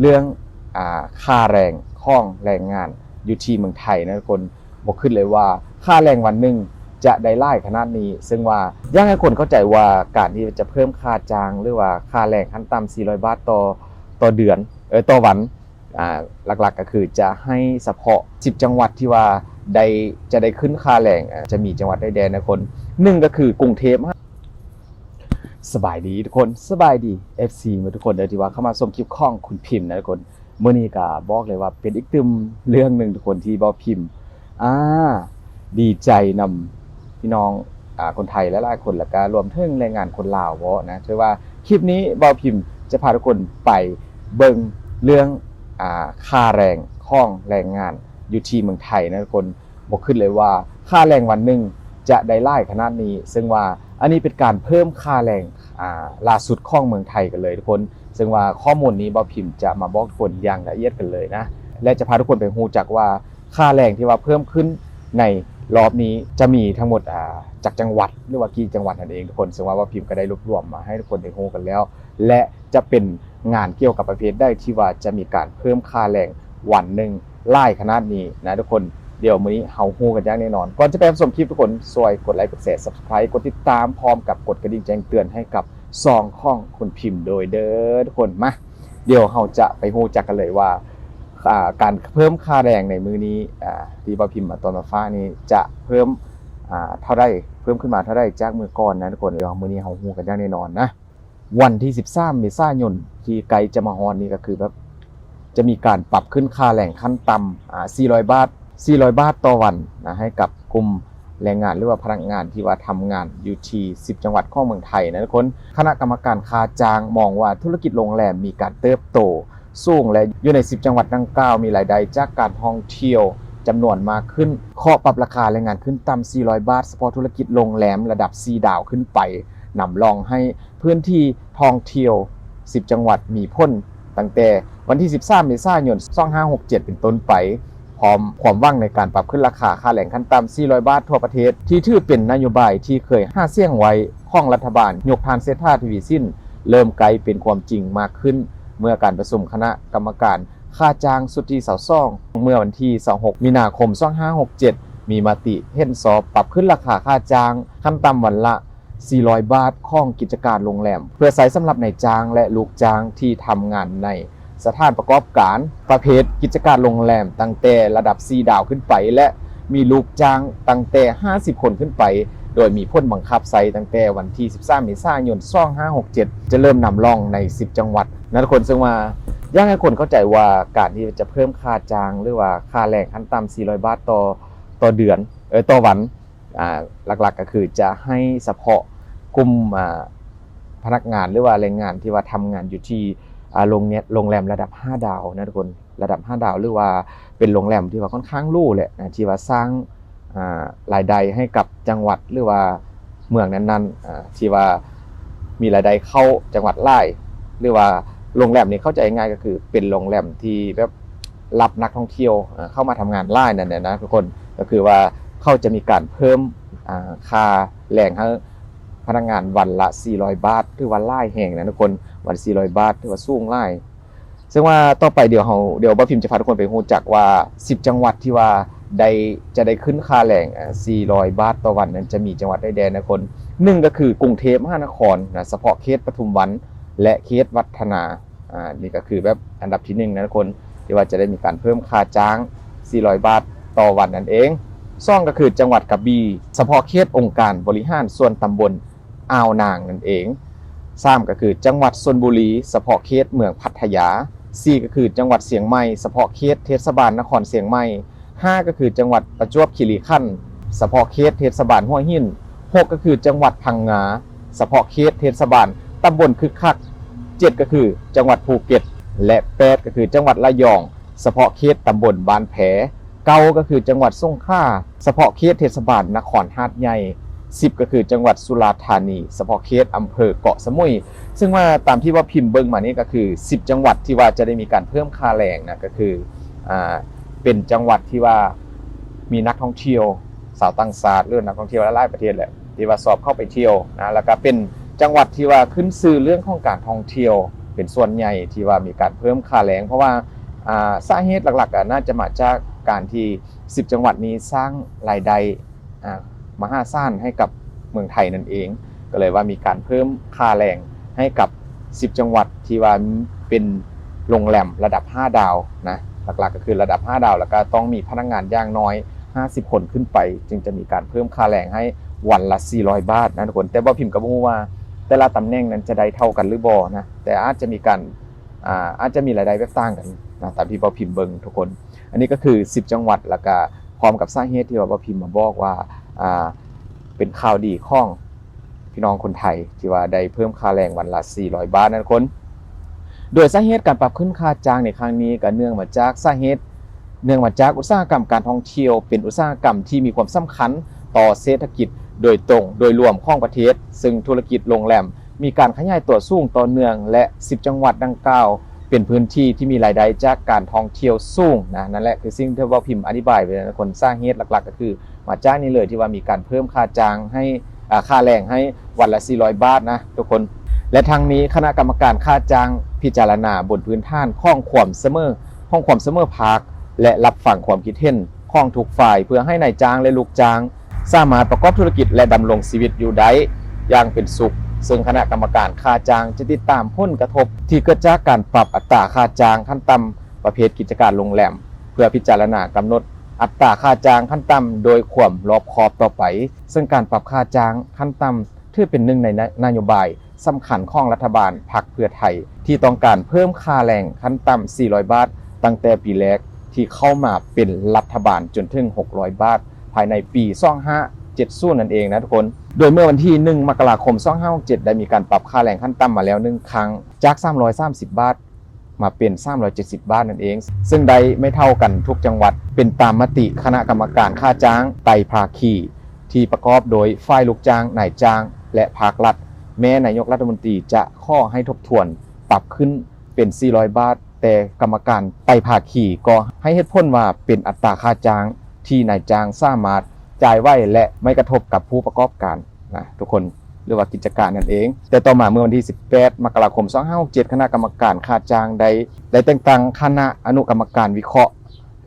เรื่องอค่าแรงข้องแรงงานอยู่ที่เมืองไทยนะทุกคนบอกขึ้นเลยว่าค่าแรงวันหนึ่งจะได้ไล่ขนาดนี้ ซึ่งว่ายากให้คนเข้าใจว่าการที่จะเพิ่มค่าจ้างหรือว่าค่าแรงขั้นต่ำ400 บาทต่อต่อเดือนเออต่อวันอ่าหลักๆก็คือจะให้เฉพาะ 10 จังหวัดที่ว่าได้จะได้ขึ้นค่าแรงจะมีจังหวัดได้แดนนะคนหนึ่งก็คือกรุงเทพ สบายดีทุกคนสบายดี FC มาทุกคนเดี๋ยวที่ว่าเข้ามาชมคลิปข้องคุณพิมพ์นะทุกคนเมื่อนี้ก็บอกเลยว่าเป็นอีกตึมเรื่องหนึ่งทุกคนที่บอพิมพ์อ่าดีใจนำพี่น้องอ่าคนไทยและหลายคนแล้วก็รวมถึงแรงงานคนลาวเพราะนะถือว่าคลิปนี้บอพิมพ์จะพาทุกคนไปเบิ่งเรื่องอ่าค่าแรงข้องแรงงานอยู่ที่เมืองไทยนะทุกคนบอกขึ้นเลยว่าค่าแรงวันหนึ่งจะได้ไล่ขนาดนี้ ซึ่งว่าอันนี้เป็นการเพิ่มค่าแรง ล่าสุดข้องเมืองไทยกันเลยทุกคน ซึ่งว่าข้อมูลนี้บอพิมพ์จะมาบอกทุกคนอย่างละเอียดกันเลยนะ และจะพาทุกคนไปฮู้จักว่าค่าแรงที่ว่าเพิ่มขึ้นในรอบนี้จะมีทั้งหมดจากจังหวัดหรือว่ากี่จังหวัดนั่นเองทุกคนซึ่งว่าบอพิมพ์ก็ได้รวบรวมมาให้ทุกคนได้ฮู้กันแล้ว และจะเป็นงานเกี่ยวกับประเภทได้ที่ว่าจะมีการเพิ่มค่าแรงวันหนึ่งไล่ขนาดนี้นะทุกคน เดี๋ยวมื้อนี้เฮาฮู้กันอย่างแน่นอน ก่อนจะไปรับชมคลิปทุกคนช่วยกดไลค์กดแชร์ Subscribe กดติดตามพร้อมกับกดกระดิ่งแจ้งเตือนให้กับซองข้องคนพิมพ์โดยเด้อทุกคนมาเดี๋ยวเฮาจะไปฮู้จักกันเลยว่าการเพิ่มค่าแรงในมื้อนี้ที่บ่พิมพ์มาตอนมาฟ้านี้จะเพิ่มเท่าใดเพิ่มขึ้นมาเท่าใดจากมือก่อนนะทุกคนเดี๋ยวมื้อนี้เฮาฮู้กันอย่างแน่นอนนะวันที่ 13เมษายนที่ไกลจะมาฮอดนี่ก็คือแบบจะมีการปรับขึ้นค่าแรงขั้นต่ำ400 บาท 400 บาทต่อวันนะให้กับกลุ่มแรงงานหรือว่าพนักงานที่ว่าทำงานอยู่ที่10 จังหวัดของเมืองไทยนะทุกคน คณะกรรมการค่าจ้างมองว่าธุรกิจโรงแรมมีการเติบโต สูงและอยู่ใน 10 จังหวัดดังกล่าวมีรายได้จากการท่องเที่ยวจำนวนมากขึ้นข้อปรับราคาแรงงานขึ้นต่ำ 400 บาทเฉพาะธุรกิจโรงแรมระดับ 4 ดาวขึ้นไปนำรองให้พื้นที่ท่องเที่ยว 10 จังหวัดมีพ้นตั้งแต่วันที่ 13 เมษายน 2567 เป็นต้นไป พร้อมความว่างในการปรับขึ้นราคาค่าแรงขั้นต่ำ400 บาททั่วประเทศ ที่ถือเป็นนโยบายที่เคยห้าเสี่ยงไว้ของรัฐบาล ยกทานเซธาทวีสิ้น เริ่มไกลเป็นความจริงมากขึ้น เมื่อการประชุมคณะกรรมการค่าจ้างสุทธิเสาซ่อง เมื่อวันที่ 26 มีนาคม 2567 มีมติเห็นสอบปรับขึ้นราคาค่าจ้างขั้นต่ำวันละ 400 บาทของกิจการโรงแรม เพื่อใช้สำหรับนายจ้างและลูกจ้างที่ทำงานใน สถานประกอบการ ประเภทกิจการโรงแรมตั้งแต่ระดับ 4 ดาวขึ้นไป และมีลูกจ้างตั้งแต่ 50 คนขึ้นไป โดยมีพ้นบังคับใช้ตั้งแต่วันที่ 13เมษายน2567 จะเริ่มนำร่องใน 10 จังหวัดนะทุกคนซึ่งว่าอยากให้คนเข้าใจว่าการที่จะเพิ่มค่าจ้าง หรือว่าค่าแรงขั้นต่ำ400 บาทต่อต่อเดือนเออต่อวันอ่าหลักๆก็คือจะให้เฉพาะกลุ่มอ่าพนักงานหรือว่าแรงงานที่ว่าทำงานอยู่ที่ โรงเนี้ยโรงแรมระดับ 5 ดาวนะทุกคนระดับ 5 ดาวหรือว่าเป็นโรงแรมที่ว่าค่อนข้างรู่แหละนะที่ว่าสร้างรายได้ให้กับจังหวัดหรือว่าเมืองนั้นๆที่ว่ามีรายได้เข้าจังหวัดไล่หรือว่าโรงแรมนี้เข้าใจง่ายก็คือเป็นโรงแรมที่แบบรับนักท่องเที่ยวเข้ามาทำงานไล่นั่นแหละนะทุกคนก็คือว่าเขาจะมีการเพิ่มค่าแรงให้ พนักงานวันละ 400 บาทคือวันไล่แห่งนะทุกคนวัน 400 บาทถือว่าสูงหลายซึ่งว่าต่อไปเดี๋ยวเราเดี๋ยวบ่พิมพ์จะพาทุกคนไปฮู้จักว่า 10 จังหวัดที่ว่าได้จะได้ขึ้นค่าแรงอ่า400 บาทต่อวันนั้นจะมีจังหวัดได้แดนนะคนหนึ่งก็คือกรุงเทพมหานครนะเฉพาะเขตปทุมวัน และเขตวัฒนาอ่านี่ก็คือแบบอันดับที่หนึ่งนะทุกคนที่ว่าจะได้มีการเพิ่มค่าจ้าง 400 บาทต่อวันนั่นเองซ่องก็คือจังหวัดกระบี่เฉพาะเขตองค์การบริหารส่วนตำบล อ่าวนางนั่นเองสามก็คือจังหวัดชนบุรีเฉพาะเขตเมืองพัทยาสี่ก็คือจังหวัดเสียงใหม่เฉพาะเขตเทศบาลนครเสียงใหม่ห้าก็คือจังหวัดประจวบคีรีขันธ์เฉพาะเขตเทศบาลห้วยหินหกก็คือจังหวัดพังงาเฉพาะเขตเทศบาลตำบลคึกคักเจ็ดก็คือจังหวัดภูเก็ต และแปดก็คือจังหวัดระยองเฉพาะเขตตำบลบานแผเก้าก็คือจังหวัดสงขลาเฉพาะเขตเทศบาลนครหาดใหญ่ 10 ก็คือจังหวัดสุราษฎร์ธานีเฉพาะเขตอำเภอเกาะสมุย ซึ่งว่าตามที่ว่าพิมพ์เบิ้งมานี่ก็คือ 10 จังหวัดที่ว่าจะได้มีการเพิ่มค่าแรงนะก็คืออ่าเป็นจังหวัดที่ว่ามีนักท่องเที่ยวสาวต่างชาติหรือนักท่องเที่ยวหลายประเทศแหละที่ว่าสอบเข้าไปเที่ยวนะแล้วก็เป็นจังหวัดที่ว่าขึ้นซื่อเรื่องของการท่องเที่ยว เป็นส่วนใหญ่ที่ว่ามีการเพิ่มค่าแรง เพราะว่าสาเหตุหลักๆน่าจะมาจากการที่ 10 จังหวัดนี้สร้างรายได้อ่า มหาศาลให้กับเมืองไทยนั่นเอง ก็เลยว่ามีการเพิ่มค่าแรงให้กับ 10 จังหวัดที่ว่าเป็นโรงแรมระดับ 5 ดาวนะหลักๆก็คือระดับ 5 ดาว แล้วก็ต้องมีพนักงานย่างน้อย 50 คนขึ้นไป จึงจะมีการเพิ่มค่าแรงให้วันละ 400 บาทนะทุกคนแต่บ่าพิมพ์กับบ่ฮู้ว่า แต่ละตำแหน่งนั้นจะได้เท่ากันหรือบ่นะแต่อาจจะมีการอ่าอาจจะมีรายได้แบบต่างกันนะตามที่บ่พิมพ์เบิงทุกคน อันนี้ก็คือ 10 จังหวัดแล้วก็พร้อมกับสร้างเหตุที่ว่าบ่พิมพ์มาบอกว่า อ่าเป็นข่าวดีของพี่น้องคนไทย ที่ว่าได้เพิ่มค่าแรงวันละ 400 บาทนะทุกคน โดยสาเหตุการปรับขึ้นค่าจ้างในครั้งนี้ก็เนื่องมาจากสาเหตุเนื่องมาจากอุตสาหกรรมการท่องเที่ยว เป็นอุตสาหกรรมที่มีความสำคัญต่อเศรษฐกิจโดยตรงโดยรวมของประเทศ ซึ่งธุรกิจโรงแรมมีการขยายตัวสูงต่อเนื่องและ 10 จังหวัดดังกล่าว เป็นพื้นที่ที่มีรายได้จากการท่องเที่ยวสูงนะนั่นแหละคือสิ่งที่ว่าพิมพ์อธิบายไปนะคนสร้างเหตุหลักๆ ก็คือ มาจ้ากนี่เลยที่ว่ามีการเพิ่มค่าจ้างให้ค่าแรงให้วันละ 400 บาทนะทุกคน และทางนี้คณะกรรมการค่าจ้างพิจารณาบนพื้นฐานข้องความเสมอข้องความเสมอภาคและรับฟังความคิดเห็นข้องทุกฝ่าย เพื่อให้นายจ้างและลูกจ้าง สามารถประกอบธุรกิจและดำรงชีวิตอยู่ได้อย่างเป็นสุข ซึ่งคณะกรรมการค่าจ้างจะติดตามผลกระทบ ที่เกิดจากการปรับอัตราค่าจ้างขั้นต่ำประเภทกิจการโรงแรม เพื่อพิจารณากำหนดอัตราค่าจ้างขั้นต่ำโดยควมรอบคอบต่อไป ซึ่งการปรับค่าจ้างขั้นต่ำถือเป็นหนึ่งในนโยบายสำคัญของรัฐบาลพรรคเพื่อไทย ที่ต้องการเพิ่มค่าแรงขั้นต่ำ 400 บาท ตั้งแต่ปีแรกที่เข้ามาเป็นรัฐบาลจนถึง 600 บาท ภายในปี 2570นั่นเองนะทุกคน โดยเมื่อวันที่ 1 มกราคม 2567 ได้มีการปรับค่าแรงขั้นต่ำมาแล้วหนึ่งครั้ง จาก 330 บาท มาเป็น 370 บาทนั่นเอง ซึ่งได้ไม่เท่ากันทุกจังหวัด เป็นตามมติคณะกรรมการค่าจ้างไตภาคี ที่ประกอบโดยฝ่ายลูกจ้างนายจ้าง และภาครัฐ แม้นายกรัฐมนตรีจะข้อให้ทบทวนปรับขึ้นเป็น 400 บาท แต่กรรมการไตภาคีก็ให้เหตุผลว่าเป็นอัตราค่าจ้างที่นายจ้างสามารถ จ่ายไว้และไม่กระทบกับผู้ประกอบการนะทุกคนหรือว่ากิจการนั่นเอง แต่ต่อมาเมื่อวันที่ 18 มกราคม 2567 คณะกรรมการค่าจ้างได้ได้แต่งตั้งคณะอนุกรรมการวิเคราะห์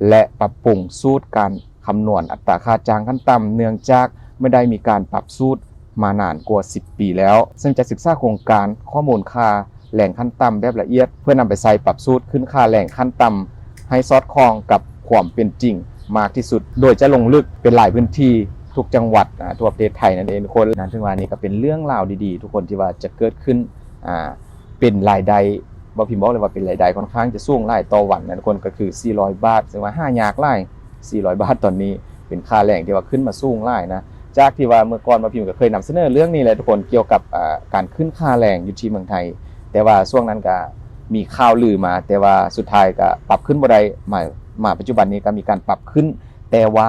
และปรับปรุงสูตรการคำนวณอัตราค่าจ้างขั้นต่ำเนื่องจากไม่ได้มีการปรับสูตรมานานกว่า 10 ปีแล้ว ซึ่งจะศึกษาโครงการข้อมูลค่าแหล่งขั้นต่ำแบบละเอียด เพื่อนำไปใส่ปรับสูตรขึ้นค่าแหล่งขั้นต่ำให้สอดคล้องกับความเป็นจริง มากที่สุด โดยจะลงลึกเป็นหลายพื้นที่ทุกจังหวัดทั่วประเทศไทยนั่นเองทุกคนนั้นถึงวันนี้ก็เป็นเรื่องราวดีๆ ทุกคนที่ว่าจะเกิดขึ้นเป็นรายได้บ่พิมพ์บอกเลยว่าเป็นรายได้ค่อนข้างจะสูงหลายต่อวันนะทุกคนก็คือ 400 บาทซึ่งว่าห้ายากหลาย400 บาทตอนนี้ เป็นค่าแรงที่ว่าขึ้นมาสูงหลายนะจากที่ว่าเมื่อก่อนมาพิมพ์ก็เคยนำเสนอเรื่องนี้เลยทุกคนเกี่ยวกับการขึ้นค่าแรงอยู่ที่เมืองไทย แต่ว่าช่วงนั้นก็มีข่าวลือมา แต่ว่าสุดท้ายก็ปรับขึ้นบ่ได้มาม มาปัจจุบันนี้ก็มีการปรับขึ้น แต่ว่า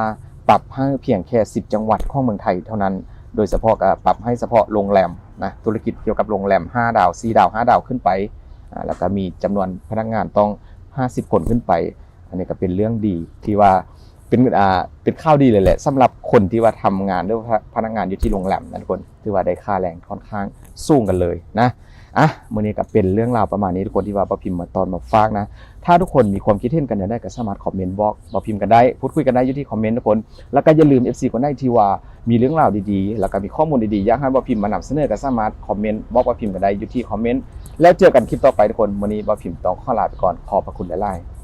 ปรับให้เพียงแค่ 10 จังหวัดของเมืองไทยเท่านั้น โดยเฉพาะก็ปรับให้เฉพาะโรงแรมนะธุรกิจเกี่ยวกับโรงแรม 5 ดาว 4 ดาว 5 ดาวขึ้นไป แล้วก็มีจำนวนพนักงานต้อง 50 คนขึ้นไป อันนี้ก็เป็นเรื่องดีที่ว่าเป็นอ่าเป็นข้าวดีเลยแหละสำหรับคนที่ว่าทำงานหรือว่าพนักงานอยู่ที่โรงแรมนะทุกคนถือว่าได้ค่าแรงค่อนข้างสูงกันเลยนะ อะมื่อนี้ก็เป็นเรื่องราวประมาณนี้ทุกคนที่ว่าประพิมพ์มาตอนมาฟากนะ ถ้าทุกคนมีความคิดเห็นกันอยางได้ก็สามารถคอมเมนต์บอกบอกพิมพ์กันได้ พูดคุยกันได้อยู่ที่คอมเมนต์ทุกคน แล้วก็อย่าลืม FC คนได้ที่ว่ามีเรื่องราวดีๆ แล้วก็มีข้อมูลดีๆอยากให้บอกพิมพ์มานำเสนอก็สามารถคอมเมนต์บอกประพิมพ์กันได้อยู่ที่คอมเมนต์แล้วเจอกันคลิปต่อไปทุกคนวันนี้บอกพิมพ์ต้องขอลาไปก่อนขอบพระคุณหลายๆ